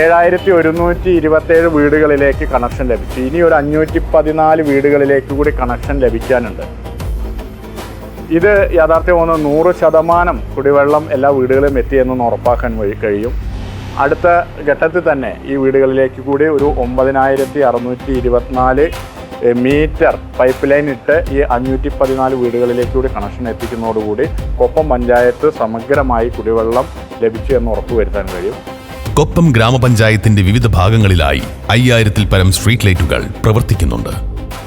ഏഴായിരത്തി ഒരുന്നൂറ്റി ഇരുപത്തേഴ് വീടുകളിലേക്ക് കണക്ഷൻ ലഭിച്ചു. ഇനി ഒരു അഞ്ഞൂറ്റി പതിനാല് വീടുകളിലേക്ക് കൂടി കണക്ഷൻ ലഭിക്കാനുണ്ട്. ഇത് യാഥാർത്ഥ്യമാണ് നൂറ് ശതമാനം കുടിവെള്ളം എല്ലാ വീടുകളിലും എത്തിയെന്ന് ഉറപ്പാക്കാൻ വഴി കഴിയും. അടുത്ത ഘട്ടത്തിൽ തന്നെ ഈ വീടുകളിലേക്ക് കൂടി ഒരു ഒമ്പതിനായിരത്തി അറുന്നൂറ്റി ഇരുപത്തിനാല് മീറ്റർ പൈപ്പ് ലൈൻ ഇട്ട് ഈ അഞ്ഞൂറ്റി പതിനാല് വീടുകളിലേക്ക് കൂടി കണക്ഷൻ എത്തിക്കുന്നതോടുകൂടി കൊപ്പം പഞ്ചായത്ത് സമഗ്രമായി കുടിവെള്ളം ലഭിച്ചു എന്ന് ഉറപ്പുവരുത്താൻ കഴിയും. കൊപ്പം ഗ്രാമപഞ്ചായത്തിന്റെ വിവിധ ഭാഗങ്ങളിലായി അയ്യായിരത്തിൽ പരം സ്ട്രീറ്റ് ലൈറ്റുകൾ പ്രവർത്തിക്കുന്നുണ്ട്.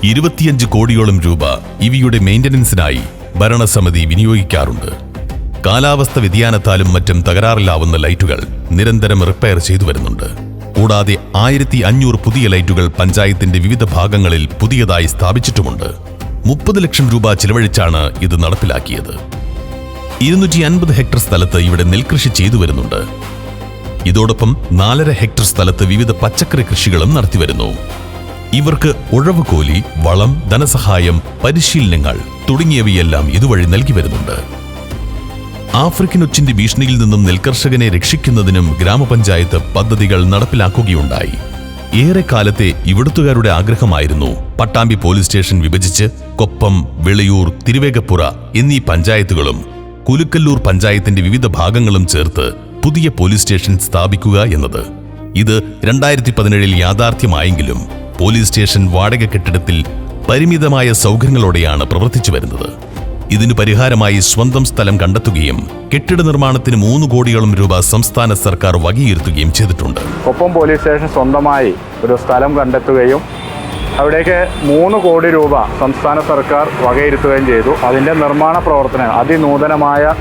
ഇരുപത്തിയഞ്ച് കോടിയോളം രൂപ ഇവയുടെ മെയിന്റനൻസിനായി ഭരണസമിതി വിനിയോഗിക്കാറുണ്ട്. കാലാവസ്ഥ വ്യതിയാനത്താലും മറ്റും തകരാറിലാവുന്ന ലൈറ്റുകൾ നിരന്തരം റിപ്പയർ ചെയ്തു വരുന്നുണ്ട്. കൂടാതെ ആയിരത്തി അഞ്ഞൂറ് പുതിയ ലൈറ്റുകൾ പഞ്ചായത്തിന്റെ വിവിധ ഭാഗങ്ങളിൽ പുതിയതായി സ്ഥാപിച്ചിട്ടുമുണ്ട്. മുപ്പത് ലക്ഷം രൂപ ചിലവഴിച്ചാണ് ഇത് നടപ്പിലാക്കിയത്. ഇരുന്നൂറ്റി അൻപത് ഹെക്ടർ സ്ഥലത്ത് ഇവിടെ നെൽകൃഷി ചെയ്തു വരുന്നുണ്ട്. ഇതോടൊപ്പം നാലര ഹെക്ടർ സ്ഥലത്ത് വിവിധ പച്ചക്കറി കൃഷികളും നടത്തിവരുന്നു ഇവർക്ക് ഉഴവുകൂലി വളം ധനസഹായം പരിശീലനങ്ങൾ തുടങ്ങിയവയെല്ലാം ഇതുവഴി നൽകി വരുന്നുണ്ട്. ആഫ്രിക്കൻ ഒച്ചിന്റെ ഭീഷണിയിൽ നിന്നും നെൽകർഷകനെ രക്ഷിക്കുന്നതിനും ഗ്രാമപഞ്ചായത്ത് പദ്ധതികൾ നടപ്പിലാക്കുകയുണ്ടായി. ഏറെക്കാലത്തെ ഇവിടുത്തുകാരുടെ ആഗ്രഹമായിരുന്നു പട്ടാമ്പി പോലീസ് സ്റ്റേഷൻ വിഭജിച്ച് കൊപ്പം വെളിയൂർ തിരുവേഗപ്പുറ എന്നീ പഞ്ചായത്തുകളും കുലുക്കല്ലൂർ പഞ്ചായത്തിന്റെ വിവിധ ഭാഗങ്ങളും ചേർത്ത് പുതിയ പോലീസ് സ്റ്റേഷൻ സ്ഥാപിക്കുക എന്നത്. ഇത് രണ്ടായിരത്തി പതിനേഴിൽ യാഥാർത്ഥ്യമായെങ്കിലും പോലീസ് സ്റ്റേഷൻ വാടക കെട്ടിടത്തിൽ പരിമിതമായ സൗകര്യങ്ങളോടെയാണ് പ്രവർത്തിച്ചു വരുന്നത്. ഇതിനു പരിഹാരമായി സ്വന്തം സ്ഥലം കണ്ടെത്തുകയും കെട്ടിട നിർമ്മാണത്തിന് മൂന്ന് കോടിയോളം രൂപ സംസ്ഥാന സർക്കാർ വകയിരുത്തുകയും ചെയ്തിട്ടുണ്ട്. കൊപ്പം പോലീസ് സ്റ്റേഷൻ സ്വന്തമായി ഒരു സ്ഥലം കണ്ടെത്തുകയും അവിടേക്ക് മൂന്ന് കോടി രൂപ സംസ്ഥാന സർക്കാർ വകയിരുത്തുകയും ചെയ്തു. അതിന്റെ നിർമ്മാണ പ്രവർത്തനം അതിനൂതനമായ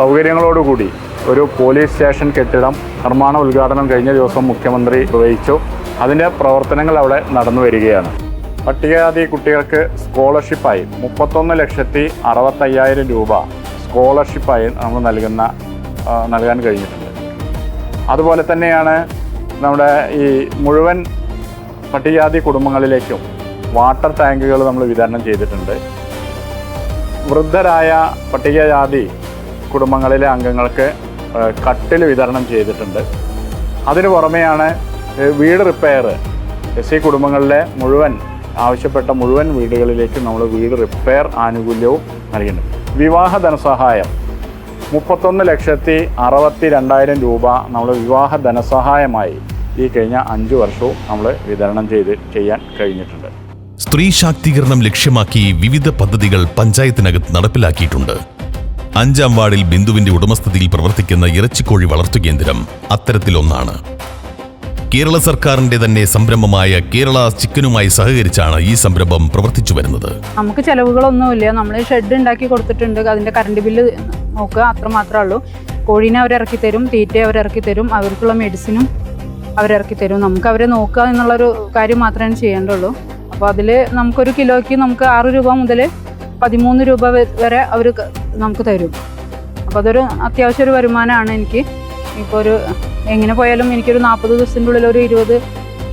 സൗകര്യങ്ങളോടുകൂടി ഒരു പോലീസ് സ്റ്റേഷൻ കെട്ടിടം നിർമ്മാണ ഉദ്ഘാടനം കഴിഞ്ഞ ദിവസം മുഖ്യമന്ത്രി നിർവഹിച്ചു. അതിന്റെ പ്രവർത്തനങ്ങൾ അവിടെ നടന്നു വരികയാണ്. പട്ടികജാതി കുട്ടികൾക്ക് സ്കോളർഷിപ്പായി മുപ്പത്തൊന്ന് ലക്ഷത്തി അറുപത്തയ്യായിരം രൂപ സ്കോളർഷിപ്പായി നമ്മൾ നൽകുന്ന നൽകാൻ കഴിഞ്ഞിട്ടുണ്ട്. അതുപോലെ തന്നെയാണ് നമ്മുടെ ഈ മുഴുവൻ പട്ടികജാതി കുടുംബങ്ങളിലേക്കും വാട്ടർ ടാങ്കുകൾ നമ്മൾ വിതരണം ചെയ്തിട്ടുണ്ട്. വൃദ്ധരായ പട്ടികജാതി കുടുംബങ്ങളിലെ അംഗങ്ങൾക്ക് കട്ടിൽ വിതരണം ചെയ്തിട്ടുണ്ട്. അതിനു പുറമെയാണ് വീട് റിപ്പയർ എസ് സി കുടുംബങ്ങളിലെ മുഴുവൻ ആവശ്യപ്പെട്ട മുഴുവൻ വീടുകളിലേക്ക് നമ്മൾ വീട് റിപ്പയർ ആനുകൂല്യവും നൽകുന്നുണ്ട് വിവാഹ ധനസഹായം. മുപ്പത്തൊന്ന് ലക്ഷത്തി അറുപത്തി രണ്ടായിരം രൂപ നമ്മൾ വിവാഹ ധനസഹായമായി ഈ കഴിഞ്ഞ അഞ്ച് വർഷവും നമ്മൾ വിതരണം ചെയ്ത് ചെയ്യാൻ കഴിഞ്ഞിട്ടുണ്ട്. സ്ത്രീ ശാക്തീകരണം ലക്ഷ്യമാക്കി വിവിധ പദ്ധതികൾ പഞ്ചായത്തിനകത്ത് നടപ്പിലാക്കിയിട്ടുണ്ട്. അഞ്ചാം വാർഡിൽ ബിന്ദുവിന്റെ ഉടമസ്ഥതയിൽ പ്രവർത്തിക്കുന്ന ഇറച്ചിക്കോഴി വളർത്തു കേന്ദ്രം അത്തരത്തിലൊന്നാണ്. കേരള സർക്കാരിന്റെ തന്നെ സംരംഭമായ കേരള ചിക്കനുമായി സഹകരിച്ചാണ് ഈ സംരംഭം പ്രവർത്തിച്ചു വരുന്നത്. നമുക്ക് ചിലവുകളൊന്നുമില്ല നമ്മൾ ഷെഡ് ഉണ്ടാക്കി കൊടുത്തിട്ടുണ്ട്. അതിന്റെ കറണ്ട് ബില്ല് നോക്കുക അത്ര മാത്രമേ ഉള്ളൂ. കോഴീനെ അവരിറക്കി തരും തീറ്റ അവരിറക്കി തരും അവർക്കുള്ള മെഡിസിനും അവരിറക്കി തരും. നമുക്ക് അവരെ നോക്കുക എന്നുള്ളൊരു കാര്യം മാത്രമേ ചെയ്യേണ്ടുള്ളൂ. അപ്പോൾ അതിൽ നമുക്കൊരു കിലോയ്ക്ക് നമുക്ക് ആറ് രൂപ മുതൽ പതിമൂന്ന് രൂപ വരെ അവർ നമുക്ക് തരും. അപ്പോൾ അതൊരു അത്യാവശ്യം ഒരു വരുമാനമാണ് എനിക്ക്. ഇപ്പോൾ ഒരു എങ്ങനെ പോയാലും എനിക്കൊരു നാൽപ്പത് ദിവസത്തിന്റെ ഉള്ളിൽ ഒരു ഇരുപത്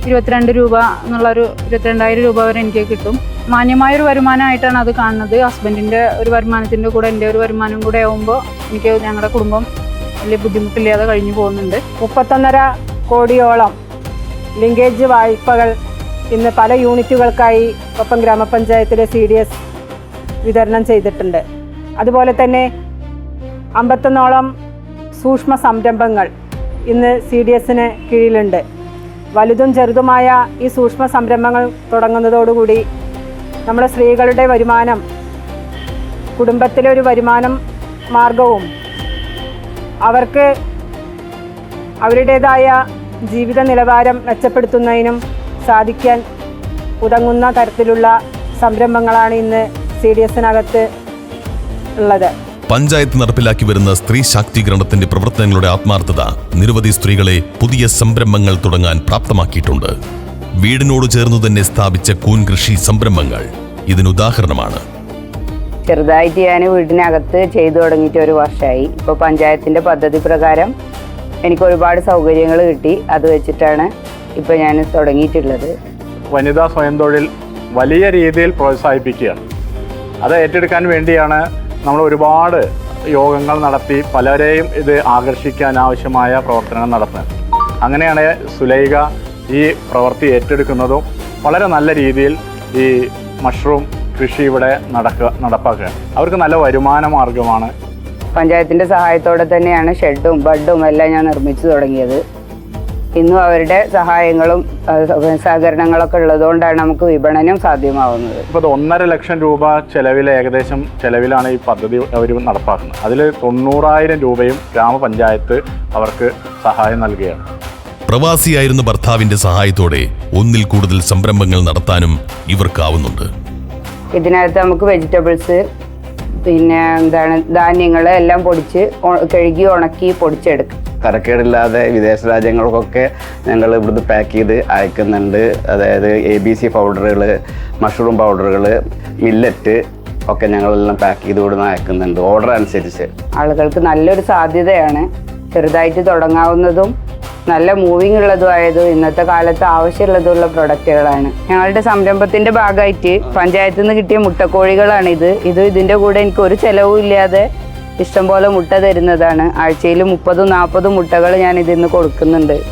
ഇരുപത്തിരണ്ട് രൂപ എന്നുള്ളൊരു ഇരുപത്തിരണ്ടായിരം രൂപ വരെ എനിക്ക് കിട്ടും. മാന്യമായ ഒരു വരുമാനമായിട്ടാണ് അത് കാണുന്നത്. ഹസ്ബൻഡിന്റെ ഒരു വരുമാനത്തിന്റെ കൂടെ എന്റെ ഒരു വരുമാനം കൂടെ ആവുമ്പോൾ എനിക്ക് ഞങ്ങളുടെ കുടുംബം വലിയ ബുദ്ധിമുട്ടില്ലാതെ കഴിഞ്ഞു പോകുന്നുണ്ട്. മുപ്പത്തൊന്നര കോടിയോളം ലിങ്കേജ് വായ്പകൾ ഇന്ന് പല യൂണിറ്റുകൾക്കായി ഒപ്പം ഗ്രാമപഞ്ചായത്തിലെ സി ഡി എസ് വിതരണം ചെയ്തിട്ടുണ്ട്. അതുപോലെ തന്നെ അമ്പത്തൊന്നോളം സൂക്ഷ്മ സംരംഭങ്ങൾ ഇന്ന് സി ഡി എസിന് കീഴിലുണ്ട്. വലുതും ചെറുതുമായ ഈ സൂക്ഷ്മ സംരംഭങ്ങൾ തുടങ്ങുന്നതോടുകൂടി നമ്മുടെ സ്ത്രീകളുടെ വരുമാനം കുടുംബത്തിലെ ഒരു വരുമാനം മാർഗവും അവർക്ക് അവരുടേതായ ജീവിത നിലവാരം മെച്ചപ്പെടുത്തുന്നതിനും സാധിക്കാൻ ഉതങ്ങുന്ന തരത്തിലുള്ള സംരംഭങ്ങളാണ് ഇന്ന് സി ഡി എസിനകത്ത് ഉള്ളത്. പഞ്ചായത്ത് നടപ്പിലാക്കി വരുന്ന സ്ത്രീ ശാക്തീകരണത്തിന്റെ പ്രവർത്തനങ്ങളുടെ ആത്മാർത്ഥത നിരവധി സ്ത്രീകളെ പുതിയ സംരംഭങ്ങൾ തുടങ്ങാൻ പ്രാപ്തമാക്കിയിട്ടുണ്ട്. വീടിനോട് ചേർന്ന് തന്നെ സ്ഥാപിച്ച കൂൻ കൃഷി സംരംഭങ്ങൾ ഇതിനുദാഹരണമാണ് ചെറുതായിട്ട് ഞാൻ വീടിനകത്ത് ചെയ്തു തുടങ്ങിയിട്ട് ഒരു വർഷമായി. ഇപ്പോൾ പഞ്ചായത്തിന്റെ പദ്ധതി പ്രകാരം എനിക്ക് ഒരുപാട് സൗകര്യങ്ങൾ കിട്ടി. അത് വെച്ചിട്ടാണ് ഇപ്പോൾ ഞാൻ തുടങ്ങിയിട്ടുള്ളത്. വനിതാ സ്വയം തൊഴിൽ വലിയ രീതിയിൽ പ്രോത്സാഹിപ്പിക്കുക അത് ഏറ്റെടുക്കാൻ വേണ്ടിയാണ് നമ്മൾ ഒരുപാട് യോഗങ്ങൾ നടത്തി പലരെയും ഇത് ആകർഷിക്കാൻ ആവശ്യമായ പ്രവർത്തനങ്ങൾ നടത്തുന്നത്. അങ്ങനെയാണ് സുലൈഖ ഈ പ്രവൃത്തി ഏറ്റെടുക്കുന്നതും വളരെ നല്ല രീതിയിൽ ഈ മഷ്റൂം കൃഷി ഇവിടെ നടക്കുക നടപ്പാക്കുക. അവർക്ക് നല്ല വരുമാന മാർഗമാണ് പഞ്ചായത്തിന്റെ സഹായത്തോടെ തന്നെയാണ് ഷെഡും ബഡും എല്ലാം ഞാൻ നിർമ്മിച്ചു തുടങ്ങിയത്. ഇന്നും അവരുടെ സഹായങ്ങളും സഹകരണങ്ങളൊക്കെ ഉള്ളതുകൊണ്ടാണ് നമുക്ക് വിപണനം സാധ്യമാവുന്നത്. ഇപ്പോൾ ഒന്നര ലക്ഷം രൂപ ചെലവിൽ ഏകദേശം ചെലവിലാണ് ഈ പദ്ധതി അവർ നടപ്പാക്കുന്നത്. അതിൽ തൊണ്ണൂറായിരം രൂപയും ഗ്രാമപഞ്ചായത്ത് അവർക്ക് സഹായം നൽകുകയാണ്. പ്രവാസിയായിരുന്ന ഭർത്താവിന്റെ സഹായത്തോടെ ഒന്നിൽ കൂടുതൽ സംരംഭങ്ങൾ നടത്താനും ഇവർക്കാവുന്നുണ്ട്. ഇതിനകത്ത് നമുക്ക് വെജിറ്റബിൾസ് പിന്നെ എന്താണ് ധാന്യങ്ങൾ എല്ലാം പൊടിച്ച് കഴുകി ഉണക്കി പൊടിച്ചെടുക്കും. തരക്കേടില്ലാതെ വിദേശ രാജ്യങ്ങൾക്കൊക്കെ ഞങ്ങൾ ഇവിടുന്ന് പാക്ക് ചെയ്ത് അയക്കുന്നുണ്ട്. അതായത് എ ബി സി പൗഡറുകൾ മഷ്റൂം പൗഡറുകൾ മില്ലറ്റ് ഒക്കെ ഞങ്ങളെല്ലാം പാക്ക് ചെയ്ത് ഇവിടുന്ന് അയക്കുന്നുണ്ട് ഓർഡർ അനുസരിച്ച്. ആളുകൾക്ക് നല്ലൊരു സാധ്യതയാണ്. ചെറുതായിട്ട് തുടങ്ങാവുന്നതും നല്ല മൂവിങ് ഉള്ളതുമായതും ഇന്നത്തെ കാലത്ത് ആവശ്യമുള്ളതുള്ള പ്രൊഡക്റ്റുകളാണ് ഞങ്ങളുടെ സംരംഭത്തിന്റെ ഭാഗമായിട്ട് പഞ്ചായത്തിൽ നിന്ന് കിട്ടിയ മുട്ടക്കോഴികളാണ് ഇത് ഇത് ഇതിന്റെ കൂടെ എനിക്ക് ഒരു ചെലവും ഇല്ലാതെ ഇഷ്ടംപോലെ മുട്ട തരുന്നതാണ്. ആഴ്ചയിൽ മുപ്പതും നാൽപ്പതും മുട്ടകൾ ഞാൻ ഇതിന്ന് കൊടുക്കുന്നുണ്ട്.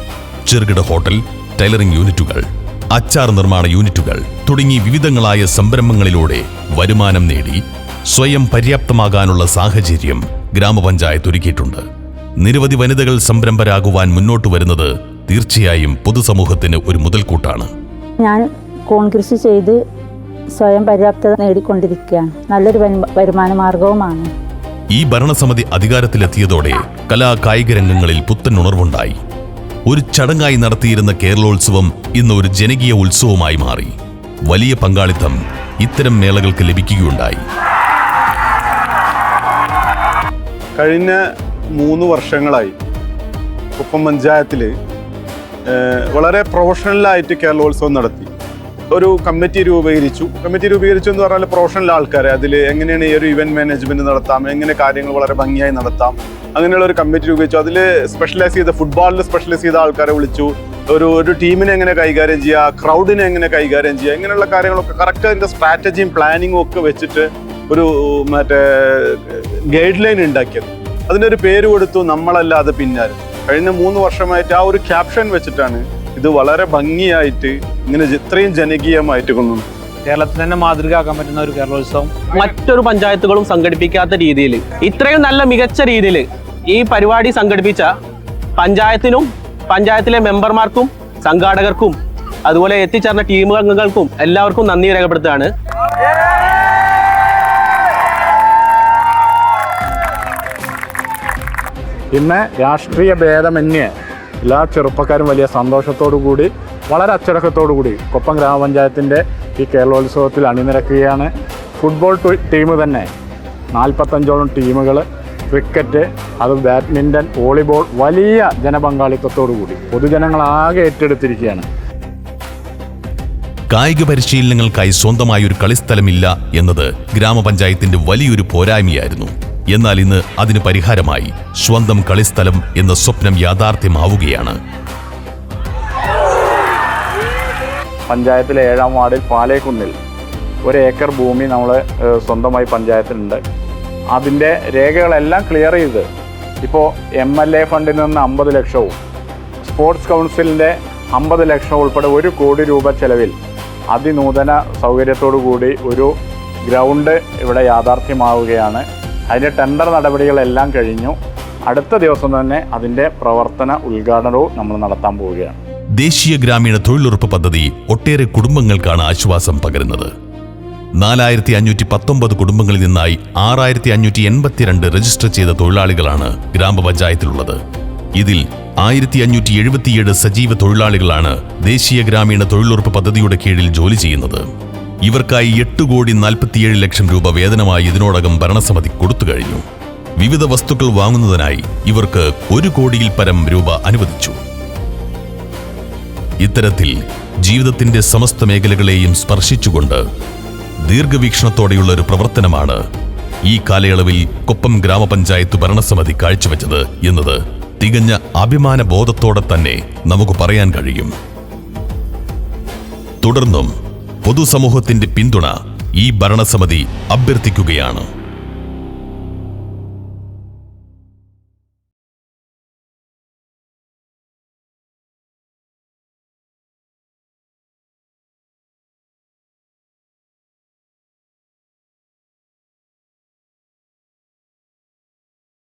ചെറുകിട ഹോട്ടൽ ടൈലറിംഗ് യൂണിറ്റുകൾ അച്ചാർ നിർമ്മാണ യൂണിറ്റുകൾ തുടങ്ങി വിവിധങ്ങളായ സംരംഭങ്ങളിലൂടെ വരുമാനം നേടി സ്വയം പര്യാപ്തമാകാനുള്ള സാഹചര്യം ഗ്രാമപഞ്ചായത്ത് ഒരുക്കിയിട്ടുണ്ട്. നിരവധി വനിതകൾ സംരംഭരാകുവാൻ മുന്നോട്ട് വരുന്നത് തീർച്ചയായും പൊതുസമൂഹത്തിന് ഒരു മുതൽക്കൂട്ടാണ്. ഞാൻ കോൺ കൃഷി ചെയ്ത് സ്വയം പര്യാപ്തത നേടിക്കൊണ്ടിരിക്കുകയാണ്. നല്ലൊരു വരു- വരുമാന മാർഗവുമാണ് ഈ ഭരണസമിതി അധികാരത്തിലെത്തിയതോടെ കലാ കായിക രംഗങ്ങളിൽ പുത്തൻ ഉണർവുണ്ടായി. ഒരു ചടങ്ങായി നടത്തിയിരുന്ന കേരളോത്സവം ഇന്ന് ഒരു ജനകീയ ഉത്സവമായി മാറി. വലിയ പങ്കാളിത്തം ഇത്തരം മേളകൾക്ക് ലഭിക്കുകയുണ്ടായി. കഴിഞ്ഞ മൂന്ന് വർഷങ്ങളായി കുപ്പം പഞ്ചായത്തിൽ വളരെ പ്രൊഫഷണലായിട്ട് കേരളോത്സവം നടത്തി. ഒരു കമ്മിറ്റി രൂപീകരിച്ചു. കമ്മിറ്റി രൂപീകരിച്ചു എന്ന് പറഞ്ഞാൽ പ്രൊഫഷണൽ ആൾക്കാരെ. അതിൽ എങ്ങനെയാണ് ഈ ഒരു ഇവന്റ് മാനേജ്മെന്റ് നടത്താം എങ്ങനെ കാര്യങ്ങൾ വളരെ ഭംഗിയായി നടത്താം അങ്ങനെയുള്ള ഒരു കമ്മിറ്റി രൂപീകരിച്ചു. അതിൽ സ്പെഷ്യലൈസ് ചെയ്ത ഫുട്ബോളിൽ സ്പെഷ്യലൈസ് ചെയ്ത ആൾക്കാരെ വിളിച്ചു. ഒരു ഒരു ടീമിനെ എങ്ങനെ കൈകാര്യം ചെയ്യുക ക്രൗഡിനെ എങ്ങനെ കൈകാര്യം ചെയ്യുക ഇങ്ങനെയുള്ള കാര്യങ്ങളൊക്കെ കറക്റ്റ് അതിന്റെ സ്ട്രാറ്റജിയും പ്ലാനിങ്ങും ഒക്കെ വെച്ചിട്ട് ഒരു മറ്റേ ഗൈഡ് ലൈൻ ഉണ്ടാക്കിയത്. അതിനൊരു പേര് കൊടുത്തു നമ്മളല്ലാതെ പിന്നാലെ കഴിഞ്ഞ മൂന്ന് വർഷമായിട്ട് ആ ഒരു ക്യാപ്ഷൻ വെച്ചിട്ടാണ് ഇത് വളരെ ഭംഗിയായിട്ട് ഇങ്ങനെ ഇത്രയും ജനകീയമായിട്ട് കൊണ്ടുവന്നു. കേരളത്തിൽ തന്നെ മാതൃകയാക്കാൻ പറ്റുന്ന ഒരു കേരളോത്സവം. മറ്റൊരു പഞ്ചായത്തുകളും സംഘടിപ്പിക്കാത്ത രീതിയിൽ ഇത്രയും നല്ല മികച്ച രീതിയിൽ ഈ പരിപാടി സംഘടിപ്പിച്ച പഞ്ചായത്തിനും പഞ്ചായത്തിലെ മെമ്പർമാർക്കും സംഘാടകർക്കും അതുപോലെ എത്തിച്ചേർന്ന ടീം അംഗങ്ങൾക്കും എല്ലാവർക്കും നന്ദി രേഖപ്പെടുത്തുകയാണ്. ഇന്ന് രാഷ്ട്രീയ ഭേദമന്യേ എല്ലാ ചെറുപ്പക്കാരും വലിയ സന്തോഷത്തോടു കൂടി വളരെ അച്ചടക്കത്തോടു കൂടി കൊപ്പം ഗ്രാമപഞ്ചായത്തിന്റെ ഈ കേരളോത്സവത്തിൽ അണിനിരക്കുകയാണ്. ഫുട്ബോൾ ടു- തന്നെ. നാൽപ്പത്തഞ്ചോളം ടീമുകൾ ക്രിക്കറ്റ് അത് ബാഡ്മിന്റൺ വോളിബോൾ വലിയ ജനപങ്കാളിത്തത്തോടു കൂടി പൊതുജനങ്ങളാകെ ഏറ്റെടുത്തിരിക്കുകയാണ്. കായിക പരിശീലനങ്ങൾക്കായി സ്വന്തമായ ഒരു കളിസ്ഥലമില്ല എന്നത് ഗ്രാമപഞ്ചായത്തിന്റെ വലിയൊരു പോരായ്മയായിരുന്നു. എന്നാൽ ഇന്ന് അതിന് പരിഹാരമായി സ്വന്തം കളിസ്ഥലം എന്ന സ്വപ്നം യാഥാർത്ഥ്യമാവുകയാണ്. പഞ്ചായത്തിലെ ഏഴാം വാർഡിൽ പാലേക്കുന്നിൽ ഒരു ഏക്കർ ഭൂമി നമ്മൾ സ്വന്തമായി പഞ്ചായത്തിലുണ്ട്. അതിന്റെ രേഖകളെല്ലാം ക്ലിയർ ചെയ്ത് ഇപ്പോൾ എം എൽ എ ഫണ്ടിൽ നിന്ന് അമ്പത് ലക്ഷവും സ്പോർട്സ് കൗൺസിലിന്റെ അമ്പത് ലക്ഷം ഉൾപ്പെടെ ഒരു കോടി രൂപ ചെലവിൽ അതിനൂതന സൗകര്യത്തോടു കൂടി ഒരു ഗ്രൗണ്ട് ഇവിടെ യാഥാർത്ഥ്യമാവുകയാണ്. അതിന്റെ ടെൻഡർ നടപടികളെല്ലാം കഴിഞ്ഞു. അടുത്ത ദിവസം തന്നെ അതിന്റെ പ്രവർത്തന ഉദ്ഘാടനവും നമ്മൾ നടത്താൻ പോവുകയാണ്. ദേശീയ ഗ്രാമീണ തൊഴിലുറപ്പ് പദ്ധതി ഒട്ടേറെ കുടുംബങ്ങൾക്കാണ് ആശ്വാസം പകരുന്നത്. നാലായിരത്തി അഞ്ഞൂറ്റി പത്തൊമ്പത് കുടുംബങ്ങളിൽ നിന്നായി ആറായിരത്തി അഞ്ഞൂറ്റി എൺപത്തിരണ്ട് രജിസ്റ്റർ ചെയ്ത തൊഴിലാളികളാണ് ഗ്രാമപഞ്ചായത്തിലുള്ളത്. ഇതിൽ ആയിരത്തി അഞ്ഞൂറ്റി എഴുപത്തിയേഴ് സജീവ തൊഴിലാളികളാണ് ദേശീയ ഗ്രാമീണ തൊഴിലുറപ്പ് പദ്ധതിയുടെ കീഴിൽ ജോലി ചെയ്യുന്നത്. ഇവർക്കായി എട്ട് കോടി നാൽപ്പത്തിയേഴ് ലക്ഷം രൂപ വേതനമായി ഇതിനോടകം ഭരണസമിതി കൊടുത്തു കഴിഞ്ഞു. വിവിധ വസ്തുക്കൾ വാങ്ങുന്നതിനായി ഇവർക്ക് ഒരു കോടിയിൽ പരം രൂപ അനുവദിച്ചു. ഇത്തരത്തിൽ ജീവിതത്തിന്റെ സമസ്ത മേഖലകളെയും സ്പർശിച്ചുകൊണ്ട് ദീർഘവീക്ഷണത്തോടെയുള്ള ഒരു പ്രവർത്തനമാണ് ഈ കാലയളവിൽ കൊപ്പം ഗ്രാമപഞ്ചായത്ത് ഭരണസമിതി കാഴ്ചവെച്ചത് എന്നത് തികഞ്ഞ അഭിമാന ബോധത്തോടെ തന്നെ നമുക്ക് പറയാൻ കഴിയും. തുടർന്നും പൊതുസമൂഹത്തിന്റെ പിന്തുണ ഈ ഭരണസമിതി അഭ്യർത്ഥിക്കുകയാണ്